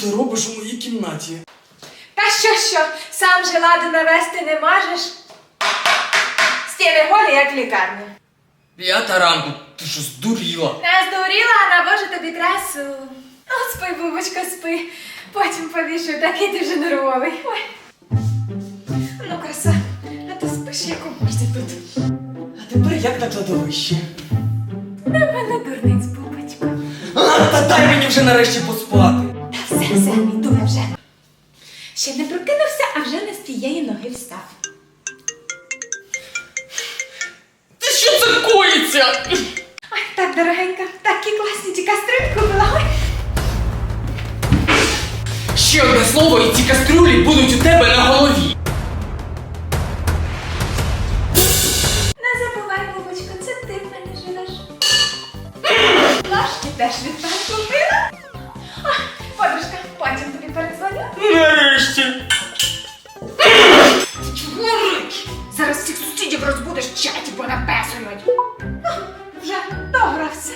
ти робиш у моїй кімнаті? Та що що, сам же ладу навести не можеш? Стіни голі, як в лікарні. П'ята ранку, ти що здуріла? Не здуріла, а навожу тобі трасу. От спи, бубочка, спи. Потім повішу, такий ти вже нервовий. Ой. Ну, краса, а ти спиш, як у морзі тут. А тепер як на кладовищі? На мене дурниць, бубочко. А, та дай мені вже нарешті поспати. Ще не прокинувся, а вже не з тієї ноги встав. Ти що це коїться? Ой, так, дорогенька, такі класні ті кастрюльки була. Ой. Ще одне слово, і ці кастрюлі будуть у тебе на голові. Не забувай, бубочко, це ти в мене живеш. Ложки теж від мене купила. Зараз всіх сусідів розбудеш в чаті, понапесують. Вже догрався.